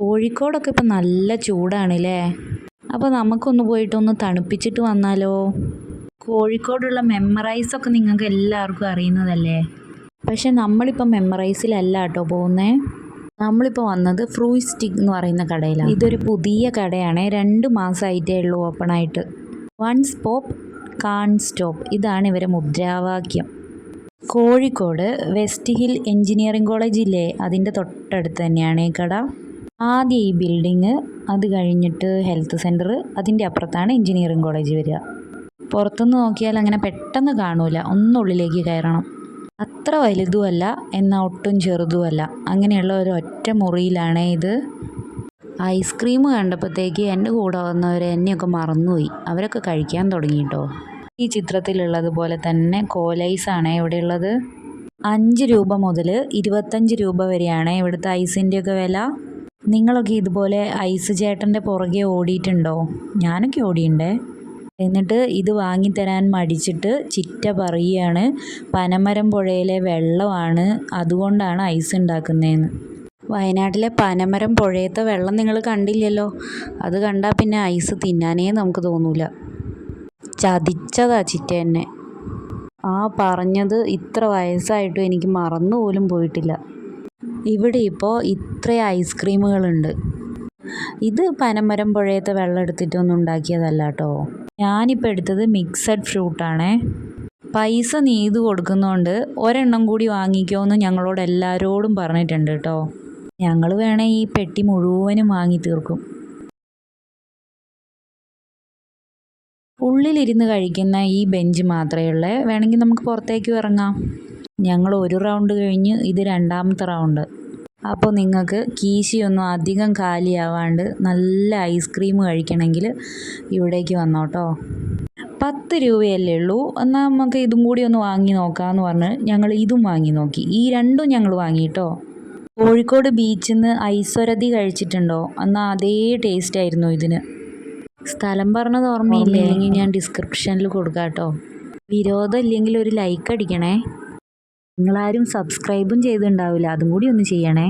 കോഴിക്കോടൊക്കെ ഇപ്പം നല്ല ചൂടാണല്ലേ? അപ്പോൾ നമുക്കൊന്ന് പോയിട്ടൊന്ന് തണുപ്പിച്ചിട്ട് വന്നാലോ? കോഴിക്കോടുള്ള മെമ്മറൈസ് ഒക്കെ നിങ്ങൾക്ക് എല്ലാവർക്കും അറിയുന്നതല്ലേ? പക്ഷെ നമ്മളിപ്പോൾ മെമ്മറൈസിലല്ല കേട്ടോ പോകുന്നേ. നമ്മളിപ്പോൾ വന്നത് ഫ്രൂയിസ്റ്റിക് എന്ന് പറയുന്ന കടയിലാണ്. ഇതൊരു പുതിയ കടയാണ്. രണ്ട് മാസമായിട്ടേ ഉള്ളൂ ഓപ്പൺ ആയിട്ട് വൺസ് പോപ്പ് കാൺ സ്റ്റോപ്പ്. ഇതാണ് ഇവരെ മുദ്രാവാക്യം. Kozhikode West Hill engineering college ഇല്ലേ അതിന്റെ തൊട്ടടുത്ത് തന്നെയാണ് ഈ കട. ആദ്യം ഈ ബിൽഡിങ് അത് കഴിഞ്ഞിട്ട് ഹെൽത്ത് സെന്റർ അതിന്റെ അപ്പുറത്താണ് എഞ്ചിനീയറിംഗ് കോളേജ് വരിക. പുറത്തുനിന്ന് നോക്കിയാൽ അങ്ങനെ പെട്ടെന്ന് കാണൂല. ഒന്നുള്ളിലേക്ക് കയറണം. അത്ര വലുതുമല്ല എന്നാൽ ഒട്ടും ചെറുതുമല്ല. അങ്ങനെയുള്ള ഒരു ഒറ്റ മുറിയിലാണ് ഇത്. ഐസ്ക്രീം കണ്ടപ്പോഴത്തേക്ക് എന്റെ കൂടെ വന്നവർ എന്നെയൊക്കെ മറന്നുപോയി. അവരൊക്കെ കഴിക്കാൻ തുടങ്ങി ഈ ചിത്രത്തിലുള്ളതുപോലെ തന്നെ കോലൈസാണ് ഇവിടെയുള്ളത്. അഞ്ച് രൂപ മുതൽ ഇരുപത്തഞ്ച് രൂപ വരെയാണ് ഇവിടുത്തെ ഐസിന്റെയൊക്കെ വില. നിങ്ങളൊക്കെ ഇതുപോലെ ഐസ് ചേട്ടന്റെ പുറകെ ഓടിയിട്ടുണ്ടോ? ഞാനൊക്കെ ഓടിയുണ്ടേ. എന്നിട്ട് ഇത് വാങ്ങിത്തരാൻ മടിച്ചിട്ട് ചിറ്റ പറയുകയാണ് പനമരം പുഴയിലെ വെള്ളമാണ് അതുകൊണ്ടാണ് ഐസ് ഉണ്ടാക്കുന്നതെന്ന് വയനാട്ടിലെ പനമരം പുഴയത്തെ വെള്ളം നിങ്ങൾ കണ്ടില്ലല്ലോ. അത് കണ്ടാൽ പിന്നെ ഐസ് തിന്നാനേ നമുക്ക് തോന്നൂല. ചതിച്ചതാ ചിറ്റ എന്നെ. ആ പറഞ്ഞത് ഇത്ര വയസ്സായിട്ടും എനിക്ക് മറന്നു പോലും പോയിട്ടില്ല. ഇവിടെ ഇപ്പോൾ ഇത്ര ഐസ്ക്രീമുകളുണ്ട് ഇത് പനമരം പുഴയത്തെ വെള്ളം എടുത്തിട്ടൊന്നും ഉണ്ടാക്കിയതല്ല കേട്ടോ ഞാനിപ്പോൾ എടുത്തത് മിക്സഡ് ഫ്രൂട്ടാണേ പൈസ നീത് കൊടുക്കുന്നതുകൊണ്ട് ഒരെണ്ണം കൂടി വാങ്ങിക്കോ എന്ന് ഞങ്ങളോട് എല്ലാവരോടും പറഞ്ഞിട്ടുണ്ട് കേട്ടോ ഞങ്ങൾ വേണേൽ ഈ പെട്ടി മുഴുവനും വാങ്ങി തീർക്കും. ഉള്ളിലിരുന്ന് കഴിക്കുന്ന ഈ ബെഞ്ച് മാത്രമേ ഉള്ളേ. വേണമെങ്കിൽ നമുക്ക് പുറത്തേക്ക് ഇറങ്ങാം. ഞങ്ങൾ ഒരു റൗണ്ട് കഴിഞ്ഞ് ഇത് രണ്ടാമത്തെ റൗണ്ട്. അപ്പോൾ നിങ്ങൾക്ക് കീശിയൊന്നും അധികം കാലിയാവാണ്ട് നല്ല ഐസ്ക്രീം കഴിക്കണമെങ്കിൽ ഇവിടേക്ക് വന്നോട്ടോ പത്ത് രൂപയല്ലേ ഉള്ളൂ. എന്നാൽ നമുക്ക് ഇതും കൂടി ഒന്ന് വാങ്ങി നോക്കാമെന്ന് പറഞ്ഞ് ഞങ്ങൾ ഇതും വാങ്ങി നോക്കി. ഈ രണ്ടും ഞങ്ങൾ വാങ്ങിയിട്ടോ കോഴിക്കോട് ബീച്ചിൽ നിന്ന് ഐസ്വരതി കഴിച്ചിട്ടുണ്ടോ? എന്നാൽ അതേ ടേസ്റ്റ് ആയിരുന്നു ഇതിന്. സ്ഥലം പറഞ്ഞത് ഓർമ്മയില്ലെങ്കിൽ ഞാൻ ഡിസ്ക്രിപ്ഷനിൽ കൊടുക്കാം കേട്ടോ വിരോധം ഇല്ലെങ്കിൽ ഒരു ലൈക്ക് അടിക്കണേ. നിങ്ങളാരും സബ്സ്ക്രൈബും ചെയ്തിട്ടുണ്ടാവില്ല അതും കൂടി ഒന്ന് ചെയ്യണേ.